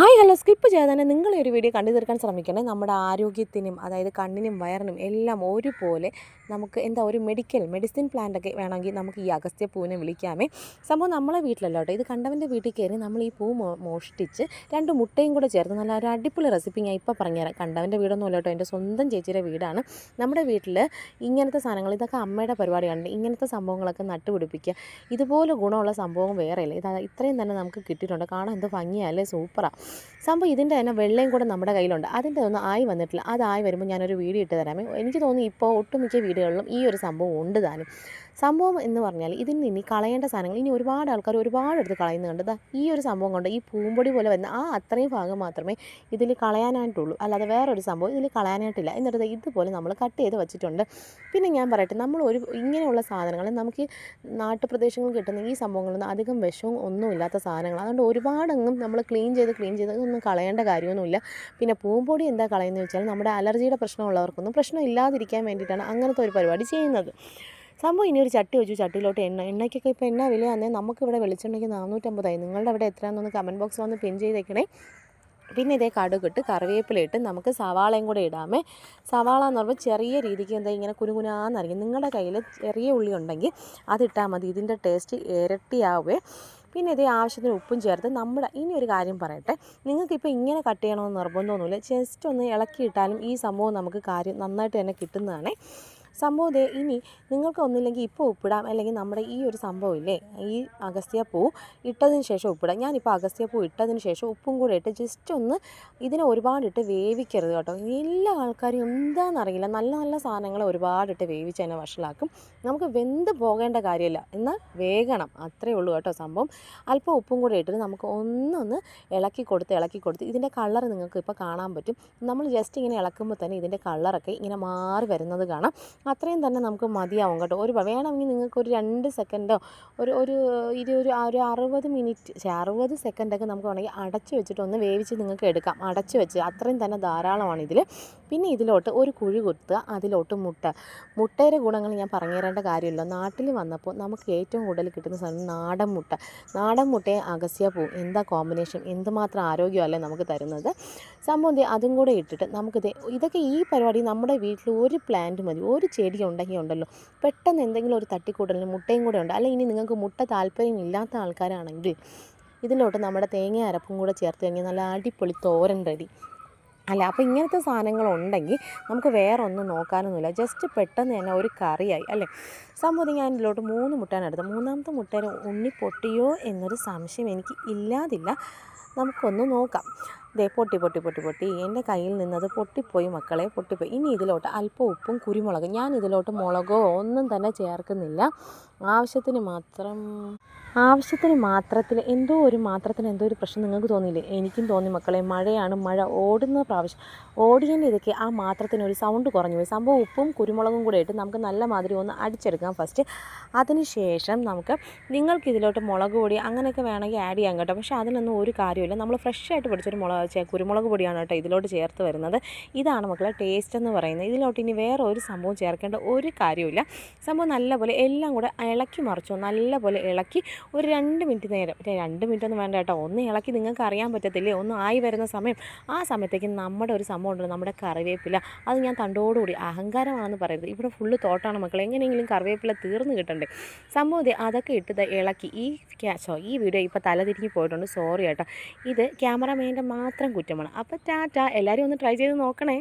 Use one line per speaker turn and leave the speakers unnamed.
Hi hello. Skip ചെയ്യാതെ തന്നെ നിങ്ങൾ ഒരു വീഡിയോ കണ്ടു തീർക്കാൻ ശ്രമിക്കണേ. നമ്മുടെ ആരോഗ്യത്തിനും അതായത് കണ്ണിനും വയറിനും എല്ലാം ഒരുപോലെ നമുക്ക് എന്താ ഒരു മെഡിക്കൽ മെഡിസിൻ പ്ലാന്റൊക്കെ വേണമെങ്കിൽ നമുക്ക് ഈ അഗസ്ത്യ പൂവിനെ വിളിക്കാമേ. സംഭവം നമ്മളെ വീട്ടിലല്ലോ ഇത് കണ്ടവന്റെ വീട്ടിൽ കയറി നമ്മൾ ഈ പൂ മോഷ്ടിച്ച് രണ്ട് മുട്ടയും കൂടെ ചേർത്ത് നല്ല ഒരു അടിപൊളി റെസിപ്പി ഞാൻ ഇപ്പോൾ പറഞ്ഞുതരാം കണ്ടവന്റെ വീടൊന്നും അല്ല കേട്ടോ. എന്റെ സ്വന്തം ചേച്ചിയുടെ വീടാണ്. നമ്മുടെ വീട്ടിൽ ഇങ്ങനത്തെ സാധനങ്ങൾ ഇതൊക്കെ അമ്മയുടെ പരിപാടിയാണ്. ഇങ്ങനത്തെ സംഭവങ്ങളൊക്കെ നട്ടുപിടിപ്പിക്കുക. ഇതുപോലെ ഗുണമുള്ള സംഭവം വേറെയില്ല. ഇത് ഇത്രയും തന്നെ നമുക്ക് കിട്ടിയിട്ടുണ്ട്. കാണാൻ എന്ത് ഭംഗിയല്ലേ സൂപ്പറാണ് സംഭവം ഇതിന്റെ തന്നെ വെള്ളയും കൂടെ നമ്മുടെ കയ്യിലുണ്ട്. അതിന്റെ ഒന്നും ആയി വന്നിട്ടില്ല. അതായി വരുമ്പോൾ ഞാനൊരു വീഡിയോ ഇട്ട് തരാമേ. എനിക്ക് തോന്നുന്നു ഇപ്പോൾ ഒട്ടുമിക്ക വീടുകളിലും ഈ ഒരു സംഭവം ഉണ്ട് താനും. സംഭവം എന്ന് പറഞ്ഞാൽ ഇതിന് ഇനി കളയേണ്ട സാധനങ്ങൾ ഇനി ഒരുപാട് ആൾക്കാർ ഒരുപാട് എടുത്ത് കളയുന്നുണ്ട്. ദാ ഈ ഒരു സംഭവം കൊണ്ട് ഈ പൂമ്പൊടി പോലെ വരുന്ന ആ അത്രയും ഭാഗം മാത്രമേ ഇതിൽ കളയാനായിട്ടുള്ളൂ. അല്ലാതെ വേറൊരു സംഭവം ഇതിൽ കളയാനായിട്ടില്ല. എന്നിട്ട് ഇതുപോലെ നമ്മൾ കട്ട് ചെയ്ത് വെച്ചിട്ടുണ്ട്. പിന്നെ ഞാൻ പറയട്ടെ നമ്മൾ ഒരു ഇങ്ങനെയുള്ള സാധനങ്ങൾ നമുക്ക് നാട്ടുപ്രദേശങ്ങളിൽ കിട്ടുന്ന ഈ സംഭവങ്ങളൊന്നും അധികം വിഷവും ഒന്നുമില്ലാത്ത സാധനങ്ങൾ അതുകൊണ്ട് ഒരുപാടങ്ങും നമ്മൾ ക്ലീൻ ചെയ്ത് ക്ലീൻ ചെയ്ത് ഇതൊന്നും കളയേണ്ട കാര്യമൊന്നുമില്ല. പിന്നെ പൂമ്പൊടി എന്താ കളയുന്നത് വെച്ചാൽ നമ്മുടെ അലർജിയുടെ പ്രശ്നമുള്ളവർക്കൊന്നും പ്രശ്നം ഇല്ലാതിരിക്കാൻ വേണ്ടിയിട്ടാണ് അങ്ങനത്തെ ഒരു പരിപാടി ചെയ്യുന്നത്. സംഭവം ഇനി ഒരു ചട്ടി വെച്ചു. ചട്ടിയിലോട്ട് എണ്ണ എണ്ണയ്ക്കൊക്കെ ഇപ്പോൾ എന്നാ വിലയാന്നേ നമുക്കിവിടെ വെളിച്ചെണ്ണയ്ക്ക് നാനൂറ്റമ്പതായി. നിങ്ങളുടെ അവിടെ എത്രയാണെന്നൊന്ന് കമന്റ് ബോക്സിൽ വന്ന് പിൻ ചെയ്തേക്കണേ. പിന്നെ ഇതേ കടുകിട്ട് കറിവേപ്പിലയിട്ട് നമുക്ക് സവാളയും കൂടെ ഇടാമേ. സവാള എന്ന് പറയുമ്പോൾ ചെറിയ രീതിക്ക് എന്താ ഇങ്ങനെ കുനുകുനാന്നറിയും നിങ്ങളുടെ കയ്യിൽ ചെറിയ ഉള്ളി ഉണ്ടെങ്കിൽ അതിട്ടാൽ മതി. ഇതിന്റെ ടേസ്റ്റ് ഇരട്ടിയാവേ. പിന്നെ ഇതേ ആവശ്യത്തിന് ഉപ്പും ചേർത്ത് നമ്മുടെ ഇനി ഒരു കാര്യം പറയട്ടെ. നിങ്ങൾക്കിപ്പോൾ ഇങ്ങനെ കട്ട് ചെയ്യണമെന്ന് നിർബന്ധമൊന്നുമില്ല. ജസ്റ്റ് ഒന്ന് ഇളക്കിയിട്ടാലും ഈ സംഭവം നമുക്ക് കാര്യം നന്നായിട്ട് തന്നെ കിട്ടുന്നതാണേ. സംഭവം ദേ ഇനി നിങ്ങൾക്ക് ഒന്നില്ലെങ്കിൽ ഇപ്പോൾ ഉപ്പിടാം. അല്ലെങ്കിൽ നമ്മുടെ ഈ ഒരു സംഭവം ഇല്ലേ? ഈ അഗസ്ത്യ പൂ ഇട്ടതിന് ശേഷം ഉപ്പിടാം. ഞാനിപ്പോൾ അഗസ്ത്യ പൂ ഇട്ടതിന് ശേഷം ഉപ്പും കൂടെ ഇട്ട് ജസ്റ്റ് ഒന്ന് ഇതിനെ ഒരുപാടിട്ട് വേവിക്കരുത് കേട്ടോ. എല്ലാ ആൾക്കാരും എന്താണെന്നറിയില്ല നല്ല നല്ല സാധനങ്ങൾ ഒരുപാടിട്ട് വേവിച്ച് തന്നെ വഷളാക്കും. നമുക്ക് വെന്ത് പോകേണ്ട കാര്യമില്ല. എന്നാൽ വേഗണം അത്രേ ഉള്ളൂ കേട്ടോ സംഭവം. അല്പം ഉപ്പും കൂടെ ഇട്ടിട്ട് നമുക്ക് ഒന്നൊന്ന് ഇളക്കി കൊടുത്ത് ഇളക്കി കൊടുത്ത് ഇതിന്റെ കളർ നിങ്ങൾക്ക് ഇപ്പോൾ കാണാൻ പറ്റും. നമ്മൾ ജസ്റ്റ് ഇങ്ങനെ ഇളക്കുമ്പോൾ തന്നെ ഇതിന്റെ കളറൊക്കെ ഇങ്ങനെ മാറി വരുന്നത് കാണാം. അത്രയും തന്നെ നമുക്ക് മതിയാവും കേട്ടോ. ഒരു വേണമെങ്കിൽ നിങ്ങൾക്ക് ഒരു രണ്ട് സെക്കൻഡോ ഒരു ഒരു ഇരു ഒരു ഒരു അറുപത് മിനിറ്റ് അറുപത് സെക്കൻഡൊക്കെ നമുക്ക് വേണമെങ്കിൽ അടച്ചു വെച്ചിട്ട് ഒന്ന് വേവിച്ച് നിങ്ങൾക്ക് എടുക്കാം. അടച്ചു വെച്ച് അത്രയും തന്നെ ധാരാളമാണ് ഇതിൽ പിന്നെ ഇതിലോട്ട് ഒരു കുഴി കുത്തുക അതിലോട്ട് മുട്ട. മുട്ടയുടെ ഗുണങ്ങൾ ഞാൻ പറഞ്ഞു തരേണ്ട കാര്യമില്ല. നാട്ടിൽ വന്നപ്പോൾ നമുക്ക് ഏറ്റവും കൂടുതൽ കിട്ടുന്ന സാധനം നാടൻ മുട്ട. നാടൻ മുട്ടയെ അഗസ്യ പൂ. എന്താ കോമ്പിനേഷൻ? എന്തുമാത്രം ആരോഗ്യമല്ലേ നമുക്ക് തരുന്നത്? സംഭവം അതും കൂടെ ഇട്ടിട്ട് നമുക്കിത് ഇതൊക്കെ ഈ പരിപാടി നമ്മുടെ വീട്ടിൽ ഒരു പ്ലാന്റ് മതി. ഒരു ചെടി ഉണ്ടെങ്കിൽ ഉണ്ടല്ലോ. പെട്ടെന്ന് എന്തെങ്കിലും ഒരു തട്ടിക്കൂട്ടലിന് മുട്ടയും കൂടെ ഉണ്ട്. അല്ലെങ്കിൽ ഇനി നിങ്ങൾക്ക് മുട്ട താല്പര്യം ഇല്ലാത്ത ആൾക്കാരാണെങ്കിൽ ഇതിലോട്ട് നമ്മുടെ തേങ്ങ അരപ്പും കൂടെ ചേർത്ത് കഴിഞ്ഞാൽ നല്ല അടിപൊളി തോരൻ റെഡി. അല്ല അപ്പോൾ ഇങ്ങനത്തെ സാധനങ്ങളുണ്ടെങ്കിൽ നമുക്ക് വേറെ ഒന്നും നോക്കാനൊന്നുമില്ല. ജസ്റ്റ് പെട്ടെന്ന് തന്നെ ഒരു കറിയായി അല്ലേ? സംഭവം ഞാൻ ഇതിലോട്ട് മൂന്ന് മുട്ടയാണ് എടുത്തത്. മൂന്നാമത്തെ മുട്ടേനെ ഉണ്ണി പൊട്ടിയോ എന്നൊരു സംശയം എനിക്ക് ഇല്ലാതില്ല. നമുക്കൊന്ന് നോക്കാം. ദേ പൊട്ടി പൊട്ടി പൊട്ടി പൊട്ടി. എന്റെ കയ്യിൽ നിന്നത് പൊട്ടിപ്പോയി മക്കളെ പൊട്ടിപ്പോയി. ഇനി ഇതിലോട്ട് അല്പം ഉപ്പും കുരുമുളകും. ഞാൻ ഇതിലോട്ട് മുളകോ ഒന്നും തന്നെ ചേർക്കുന്നില്ല. ആവശ്യത്തിന് മാത്രം ആവശ്യത്തിന് മാത്രത്തിൽ എന്തോ ഒരു മാത്രത്തിന് എന്തോ ഒരു പ്രശ്നം നിങ്ങൾക്ക് തോന്നിയില്ലേ? എനിക്കും തോന്നി മക്കളെ മഴയാണ് മഴ ഓടുന്ന പ്രാവശ്യം. ഓടിയതിന്റെ ഇതൊക്കെ ആ മാത്രത്തിന് ഒരു സൗണ്ട് കുറഞ്ഞു പോയി. സംഭവം ഉപ്പും കുരുമുളകും കൂടെ ഇട്ട് നമുക്ക് നല്ല മാതിരി ഒന്ന് അടിച്ചെടുക്കാം ഫസ്റ്റ് അതിനുശേഷം നമുക്ക് നിങ്ങൾക്ക് ഇതിലോട്ട് മുളക് പൊടി അങ്ങനെയൊക്കെ വേണമെങ്കിൽ ആഡ് ചെയ്യാൻ കേട്ടോ. പക്ഷേ അതിനൊന്നും ഒരു കാര്യമില്ല നമ്മൾ ഫ്രഷ് ആയിട്ട് പിടിച്ചൊരു മുളക് കുരുമുളക് പൊടിയാണ് കേട്ടോ ഇതിലോട്ട് ചേർത്ത് വരുന്നത്. ഇതാണ് മക്കളെ ടേസ്റ്റ് എന്ന് പറയുന്നത്. ഇതിലോട്ട് ഇനി വേറെ ഒരു സംഭവം ചേർക്കേണ്ട ഒരു കാര്യമില്ല സംഭവം നല്ലപോലെ എല്ലാം കൂടെ ഇളക്കി മറിച്ചു നല്ലപോലെ ഇളക്കി ഒരു രണ്ട് മിനിറ്റ് നേരം രണ്ട് മിനിറ്റ് ഒന്നും വേണ്ട കേട്ടോ. ഒന്ന് ഇളക്കി നിങ്ങൾക്ക് അറിയാൻ പറ്റത്തില്ലേ? ഒന്ന് ആയി വരുന്ന സമയം. ആ സമയത്തേക്ക് നമ്മുടെ ഒരു സംഭവം ഉണ്ടല്ലോ നമ്മുടെ കറിവേപ്പില. അത് ഞാൻ തണ്ടോടുകൂടി അഹങ്കാരമാണെന്ന് പറയരുത്. ഇവിടെ ഫുള്ള് തോട്ടാണ് മക്കൾ എങ്ങനെയെങ്കിലും കറിവേപ്പില തീർന്നു കിട്ടണ്ടേ. സംഭവം അതൊക്കെ ഇട്ട് ഇളക്കി. ഈ ക്യാഷോ ഈ വീഡിയോ ഇപ്പോൾ തലതിരിഞ്ഞ് പോയിട്ടുണ്ട്. സോറി കേട്ടോ. ഇത് ക്യാമറമാന്റെ മാത്രം കുറ്റമാണ്. അപ്പോൾ ടാറ്റ എല്ലാവരും ഒന്ന് ട്രൈ ചെയ്ത് നോക്കണേ.